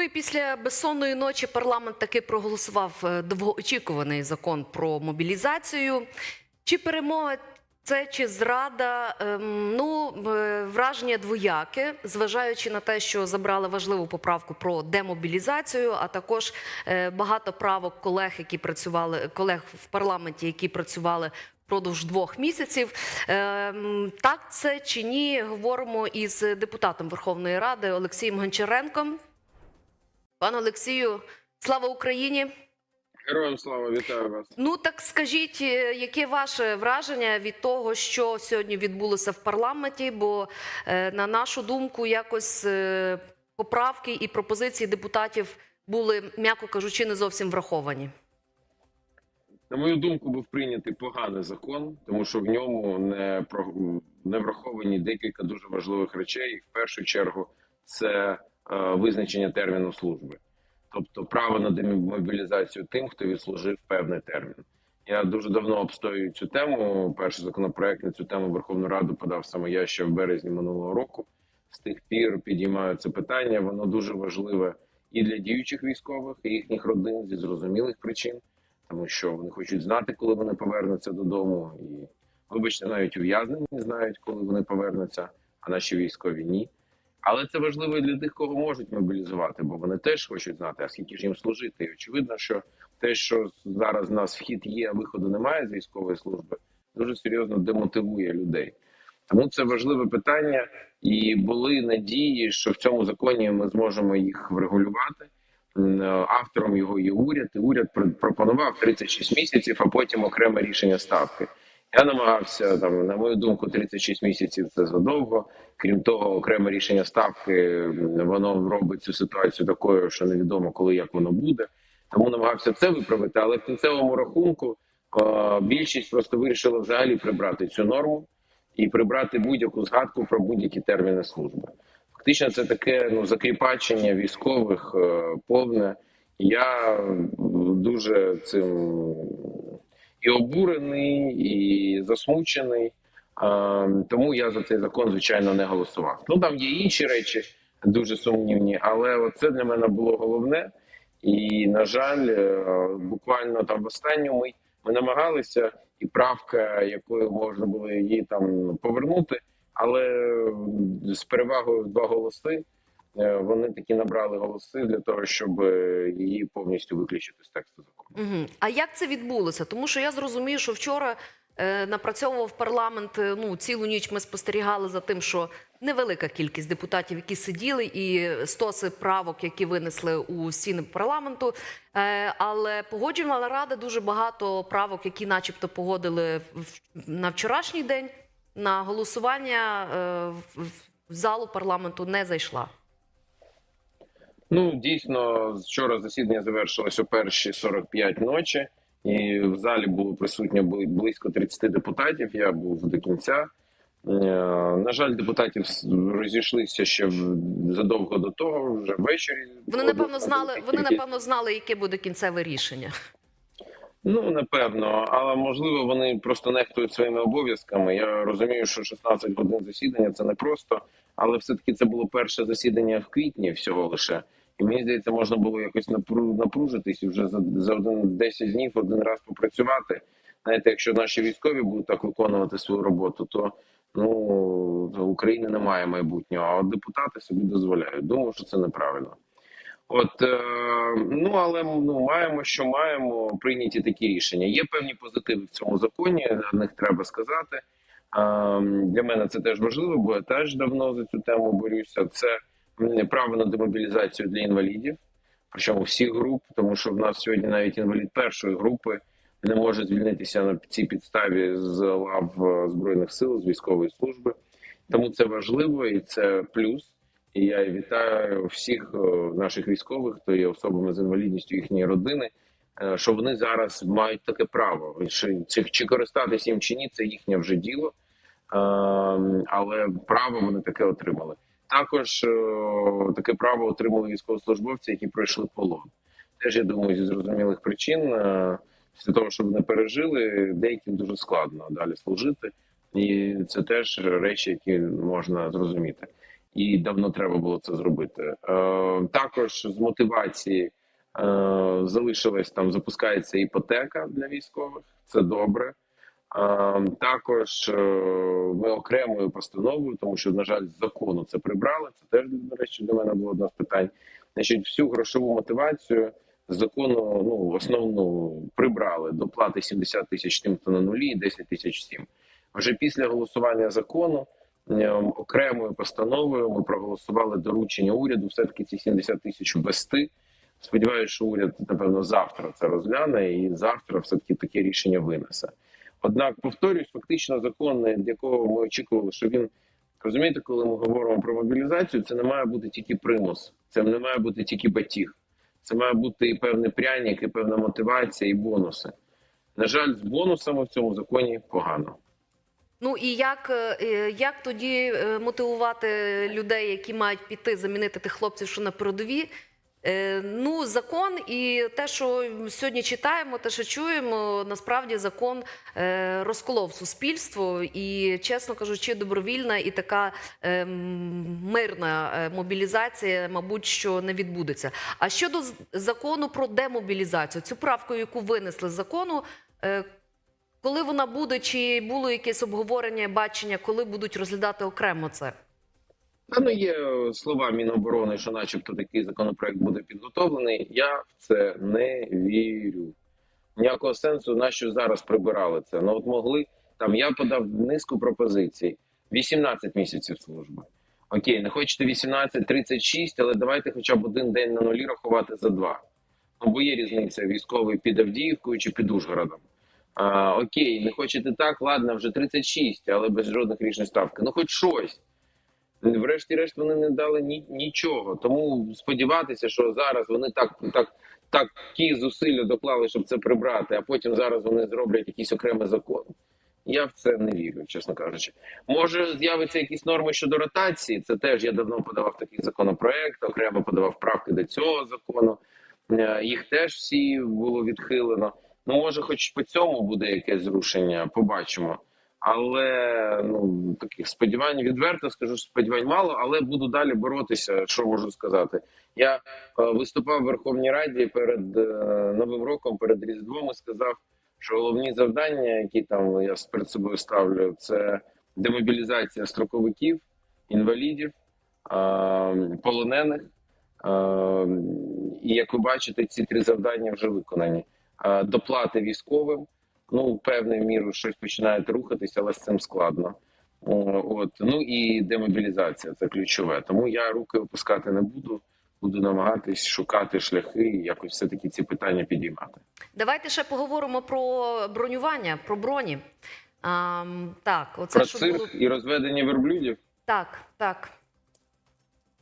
Ну і після безсонної ночі парламент таки проголосував е, довгоочікуваний закон про мобілізацію. Чи перемога це чи зрада? Ем, Ну е, враження двояке, зважаючи на те, що забрали важливу поправку про демобілізацію, а також е, багато правок колег, які працювали колег в парламенті, які працювали. Впродовж двох місяців Ем, так це чи ні? Говоримо із депутатом Верховної Ради Олексієм Гончаренком. Пане Олексію, слава Україні! Героям слава, вітаю вас. Ну так скажіть, е, яке ваше враження від того, що сьогодні відбулося в парламенті? Бо е, на нашу думку, якось е, поправки і пропозиції депутатів були, м'яко кажучи, не зовсім враховані. На мою думку, був прийнятий поганий закон, тому що в ньому не не враховані декілька дуже важливих речей. В першу чергу це визначення терміну служби, тобто право на демобілізацію тим, хто відслужив певний термін. Я дуже давно обстоюю цю тему. Перший законопроект на цю тему Верховну Раду подав саме я ще в березні минулого року. З тих пір підіймаю це питання. Воно дуже важливе і для діючих військових, і їхніх родин зі зрозумілих причин, тому що вони хочуть знати, коли вони повернуться додому, і вибачте, навіть ув'язнені знають, коли вони повернуться, а наші військові ні. Але це важливо і для тих, кого можуть мобілізувати, бо вони теж хочуть знати, а скільки ж їм служити. І очевидно, що те, що зараз в нас вхід є, а виходу немає з військової служби, дуже серйозно демотивує людей. Тому це важливе питання, і були надії, що в цьому законі ми зможемо їх врегулювати. Автором його є уряд. І уряд пр- пропонував 36 місяців, а потім окреме рішення ставки. Я намагався там, на мою думку, 36 місяців це задовго. Крім того, окреме рішення ставки воно робить цю ситуацію такою, що невідомо коли як воно буде. Тому намагався це виправити. Але в кінцевому рахунку е, більшість просто вирішила взагалі прибрати цю норму і прибрати будь-яку згадку про будь-які терміни служби. Фактично, це таке ну закріпачення військових е, повне. Я дуже цим і обурений, і засмучений. Тому я за цей закон, звичайно, не голосував. Ну там є інші речі дуже сумнівні, але це для мене було головне. І на жаль, е, буквально там в останню мить ми намагалися, і правка, якою можна було її там повернути, але з перевагою в два голоси вони таки набрали голоси для того, щоб е, її повністю виключити з тексту закону. Угу. А як це відбулося? Тому що я зрозумію, що вчора е, напрацьовував парламент. е, Ну цілу ніч ми спостерігали за тим, що невелика кількість депутатів, які сиділи, і стоси правок, які винесли у стіни парламенту. Е, але погоджувала рада дуже багато правок, які, начебто, погодили в- на вчорашній день. На голосування е, в залу парламенту не зайшла. Ну дійсно, вчора засідання завершилось о перші 45 ночі, і в залі було присутньо бли- близько 30 депутатів. Я був до кінця. Е, На жаль, депутатів розійшлися ще задовго до того, вже ввечері. Вони напевно знали. Вони напевно знали, яке буде кінцеве рішення. Ну напевно, але можливо вони просто нехтують своїми обов'язками. Я розумію, що 16 годин засідання це не просто, але все таки це було перше засідання в квітні всього лише. І мені здається, можна було якось напру- напружитись і вже за, за один 10 днів один раз попрацювати. Знаєте, якщо наші військові будуть так виконувати свою роботу, то ну України немає майбутнього. А от депутати собі дозволяють. Думаю, що це неправильно. От е, ну але ну маємо, що маємо прийняті такі рішення. Є певні позитиви в цьому законі. На них треба сказати. Е, для мене це теж важливо, бо я теж давно за цю тему борюся. Це право на демобілізацію для інвалідів, причому всіх груп, тому що в нас сьогодні навіть інвалід першої групи не може звільнитися на цій підставі з лав е, збройних сил з військової служби. Тому це важливо і це плюс. І я вітаю всіх е, наших військових, хто є особами з інвалідністю їхньої родини, е, що вони зараз мають таке право. Чи, чи, користатися їм чи ні, це їхнє вже діло, Е, але право вони таке отримали. Також е, таке право отримали військовослужбовці, які пройшли полон. Теж я думаю, зі зрозумілих причин е, після того, що вони пережили, деяким дуже складно далі служити, і це теж речі, які можна зрозуміти. і давно треба було це зробити. Е, також з мотивації залишилась там, запускається іпотека для військових. Це добре. Також е, ми окремою постановою, тому що, на жаль, з закону це прибрали. Це теж до речі для мене було одне з питань. Значить, всю грошову мотивацію закону ну основну прибрали доплати 70 тисяч тим, хто на нулі, і 10 тисяч всім. Вже після голосування закону е, окремою постановою ми проголосували доручення уряду. Все таки ці 70 тисяч ввести. Сподіваюся, що уряд напевно завтра це розгляне, і завтра все таки таке рішення винесе. Однак, повторюсь, фактично закон, якого ми очікували, що він розумієте, коли ми говоримо про мобілізацію, це не має бути тільки примус, це не має бути тільки батіг, це має бути і певний пряник, і певна мотивація, і бонуси. На жаль, з бонусами в цьому законі погано. Ну і як, е, як тоді е, мотивувати людей, які мають піти замінити тих хлопців, що на передові? Е, Ну, закон і те, що сьогодні читаємо, те, що чуємо, насправді закон е, розколов суспільство, і, чесно кажучи, добровільна і така е, мирна мобілізація, мабуть, що не відбудеться. А щодо закону про демобілізацію, цю правку, яку винесли з закону. коли вона буде, чи було якесь обговорення, бачення, коли будуть розглядати окремо це? Та ну є е, слова Міноборони, що, начебто, такий законопроект буде підготовлений. Я в це не вірю. Ніякого сенсу, на що зараз прибирали це. Ну от могли там. Я подав низку пропозицій: 18 місяців служби. Окей, не хочете 18, 36, але давайте хоча б один день на нулі рахувати за два. Ну бо є різниця військовий під Авдіївкою чи під Ужгородом. А, окей, не хочете так, ладно, вже 36, але без жодних річних ставки. Ну, хоч щось. Врешті-решт вони не дали ні, нічого. Тому сподіватися, що зараз вони так, так, такі зусилля доклали, щоб це прибрати, а потім зараз вони зроблять якийсь окремий закон. Я в це не вірю, чесно кажучи. Може, з'явиться якісь норми щодо ротації. Це теж я давно подавав такий законопроект, окремо подавав правки до цього закону. Е, Їх теж всі було відхилено. Ну, може, хоч по цьому буде якесь зрушення, побачимо. Але ну таких сподівань відверто скажу, сподівань мало, але буду далі боротися. Що можу сказати? Я е, виступав в Верховній Раді перед е, новим роком, перед Різдвом і сказав, що головні завдання, які там я перед собою ставлю, це демобілізація строковиків, інвалідів, е, полонених. І як ви бачите, ці три завдання вже виконані. Доплати військовим. Ну, певною мірою щось починають рухатися, але з цим складно. О, От ну і демобілізація це ключове. Тому я руки опускати не буду. Буду намагатись шукати шляхи і якось все таки ці питання підіймати. Давайте ще поговоримо про бронювання, про броні. А, так, оце Про що цирк було і розведення верблюдів. так, так.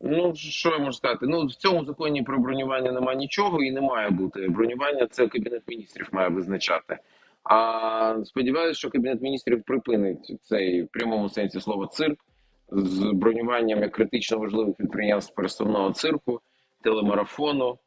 Ну що я можу сказати? Ну в цьому законі про бронювання немає нічого і не має бути. Бронювання це кабінет міністрів має визначати. А сподіваюся, що кабінет міністрів припинить цей в прямому сенсі слова цирк з бронюванням як критично важливих підприємств пересувного цирку, телемарафону,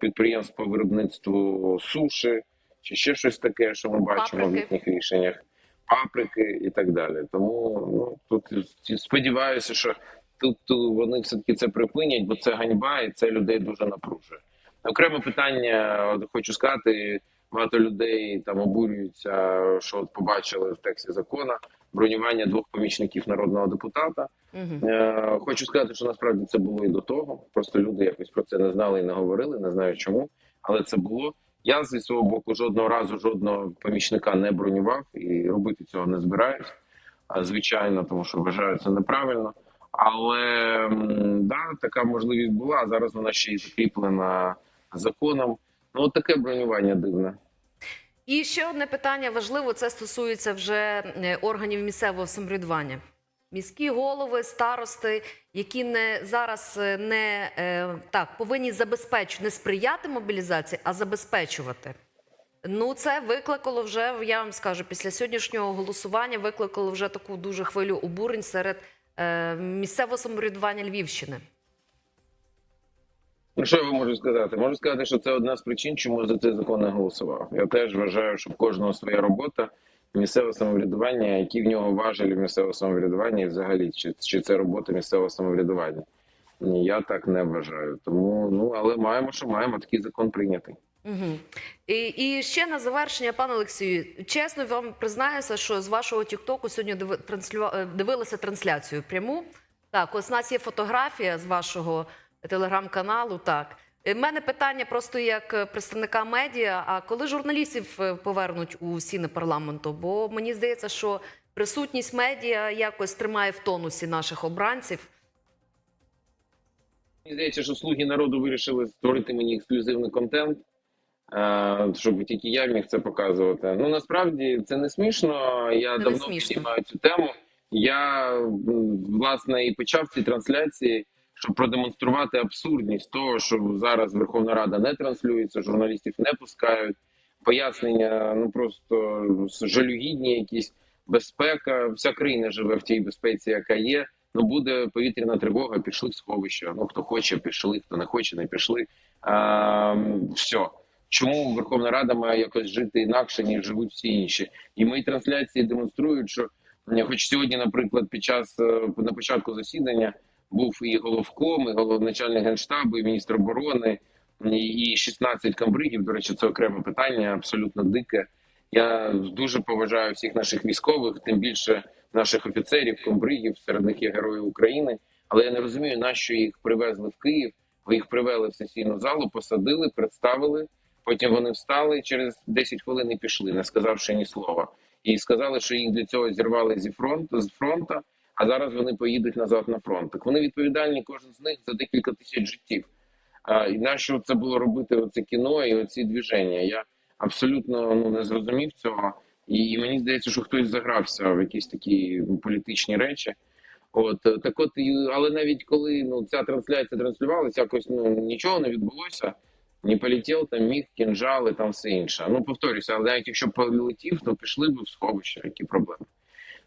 підприємств по виробництву суші чи ще щось таке, що ми бачимо в їхніх рішеннях, паприки і так далі. Тому ну тут сподіваюся, що тут вони все таки це припинять, бо це ганьба, і це людей дуже напружує. Окреме питання, хочу сказати. Багато людей там обурюються, що от побачили в тексті закона бронювання двох помічників народного депутата. Угу. Е, хочу сказати, що насправді це було і до того. Просто люди якось про це не знали і не говорили, не знаю чому, але це було. Я зі свого боку жодного разу жодного помічника не бронював і робити цього не збираюсь. Звичайно, тому що вважаю це неправильно. Але да, така можливість була. Зараз вона ще й закріплена законом. Ну, таке бронювання дивне. І ще одне питання важливе: це стосується вже е, органів місцевого самоврядування. Міські голови, старости, які не зараз е, не е, так повинні забезпечувати не сприяти мобілізації, а забезпечувати. Ну, це викликало вже, я вам скажу, після сьогоднішнього голосування викликало вже таку дуже хвилю обурень серед місцевого самоврядування Львівщини. Ну, що я можу сказати? Можу сказати, що це одна з причин, чому за цей закон не голосував. Я теж вважаю, що в кожного своя робота, місцеве самоврядування, які в нього важелі місцевого самоврядування, і взагалі чи, чи це робота місцевого самоврядування. Ні, я так не вважаю. Тому ну але маємо, що маємо такий закон прийнятий. Угу. І, і ще на завершення, пане Олексію, чесно вам признаюся, що з вашого Тіктоку сьогодні диви, транслюва- е, дивилася трансляцію пряму. Так, ось у нас є фотографія з вашого телеграм-каналу. Так. У мене питання просто як е, представника медіа. А коли журналістів е, повернуть у стіни парламенту? Бо мені здається, що присутність медіа якось тримає в тонусі наших обранців. Мені здається, що слуги народу вирішили створити мені ексклюзивний контент, е, щоб тільки я міг це показувати. Ну насправді це не смішно. Я не давно піднімаю цю тему. Я власне і почав ці трансляції, щоб продемонструвати абсурдність того, що зараз Верховна Рада не транслюється, журналістів не пускають. Пояснення ну просто жалюгідні, якісь безпека. Вся країна живе в тій безпеці, яка є. Ну буде повітряна тривога, пішли в сховище. Ну хто хоче, пішли, хто не хоче, не пішли. А, все. Чому Верховна Рада має якось жити інакше, ніж живуть всі інші? І мої трансляції демонструють, що хоч сьогодні, наприклад, під час е, на початку засідання був і головком, і головначальник генштабу, і міністр оборони, і і 16 камбригів. До речі, це окреме питання, абсолютно дике. Я дуже поважаю всіх наших військових, тим більше наших офіцерів, комбригів, серед них є герої України. Але я не розумію, нащо їх привезли в Київ. Ви їх привели в сесійну залу, посадили, представили. Потім вони встали через 10 хвилин і пішли, не сказавши ні слова. І сказали, що їх для цього зірвали зі фронту з фронту, а зараз вони поїдуть назад на фронт. Так вони відповідальні, кожен з них за декілька тисяч життів. А і нащо це було робити? Оце кіно і оці двіження? Я абсолютно ну не зрозумів цього. І, мені здається, що хтось загрався в якісь такі ну, політичні речі. От так, от але навіть коли ну ця трансляція транслювалася, якось ну нічого не відбулося. Не полетів там міг, кінжали, там все інше. Ну повторюся, але навіть якщо полетів, то пішли б в сховище, які проблеми.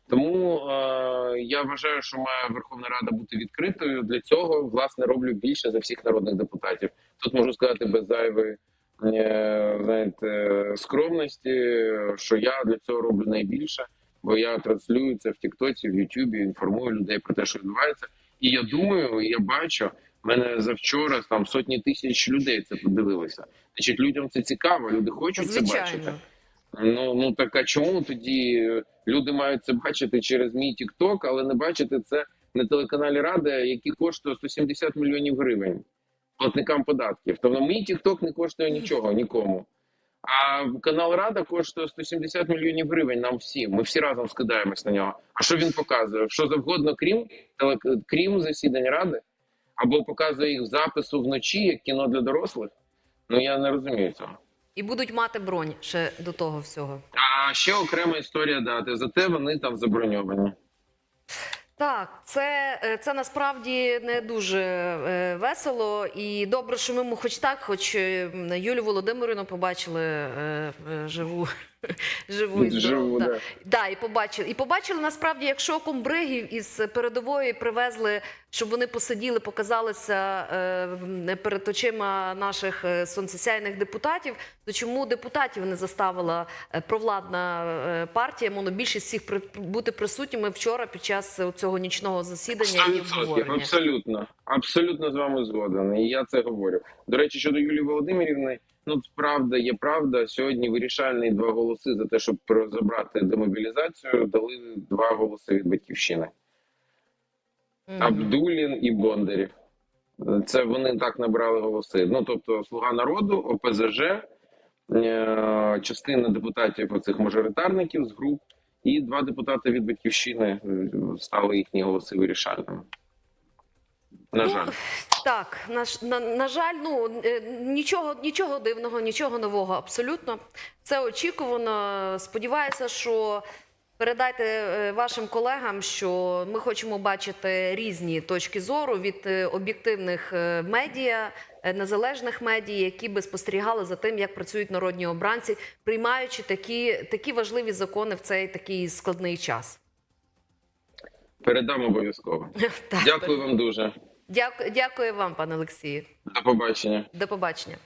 Тому е, я вважаю, що має Верховна Рада бути відкритою. Для цього власне роблю більше за всіх народних депутатів. Тут можу сказати без зайвої е, знаєте, скромності, що я для цього роблю найбільше, бо я транслюю це в Тіктоці, в Ютубі, інформую людей про те, що відбувається. І я думаю, я бачу. Мене завчора там сотні тисяч людей це подивилися. Значить, людям це цікаво, люди хочуть це бачити. Ну ну так а чому тоді люди мають це бачити через мій Тікток, але не бачити це на телеканалі Рада, який коштує 170 мільйонів гривень платникам податків. Тобто мій Тікток не коштує нічого нікому. А канал Рада коштує 170 мільйонів гривень нам всім. Ми всі разом скидаємось на нього. А що він показує? Що завгодно, крім крім засідань ради, або показує їх запису вночі, як кіно для дорослих. Ну я не розумію цього. І будуть мати бронь ще до того всього. А ще окрема історія дати. Зате вони там заброньовані. Так, це, е, це насправді не дуже е, весело, і добре, що ми хоч так, хоч Юлю м, Юлію Володимирівну побачили е, е, живу, живу. Живу, да. да. Да, і побачили. І побачили насправді, якщо комбригів із передової привезли, щоб вони посиділи, показалися е, перед очима наших е, сонцесяйних депутатів, то чому депутатів не заставила е, провладна е, партія монобільшість всіх при, бути присутніми вчора під час цього нічного засідання і абсолютно, абсолютно з вами згоден. І я це говорю. До речі, щодо Юлії Володимирівни, ну правда є правда. Сьогодні вирішальні два голоси за те, щоб забрати демобілізацію, дали два голоси від батьківщини. Мгм. Абдулін і Бондарів. Це вони так набрали голоси. Ну тобто, Слуга народу, ОПЗЖ, е, частина депутатів оцих мажоритарників з груп, і два депутати від батьківщини стали їхні голоси вирішальними. На Ну, жаль, Так, на, на, на жаль, ну е, нічого, нічого дивного, нічого нового, абсолютно. Це очікувано. Сподіваюся, що передайте е, вашим колегам, що ми хочемо бачити різні точки зору від е, об'єктивних медіа, незалежних медіа, які би спостерігали за тим, як працюють народні обранці, приймаючи такі, такі важливі закони в цей такий складний час. передам обов'язково. Дякую вам дуже. Дякую, дякую вам, пане Олексію. До побачення. До побачення.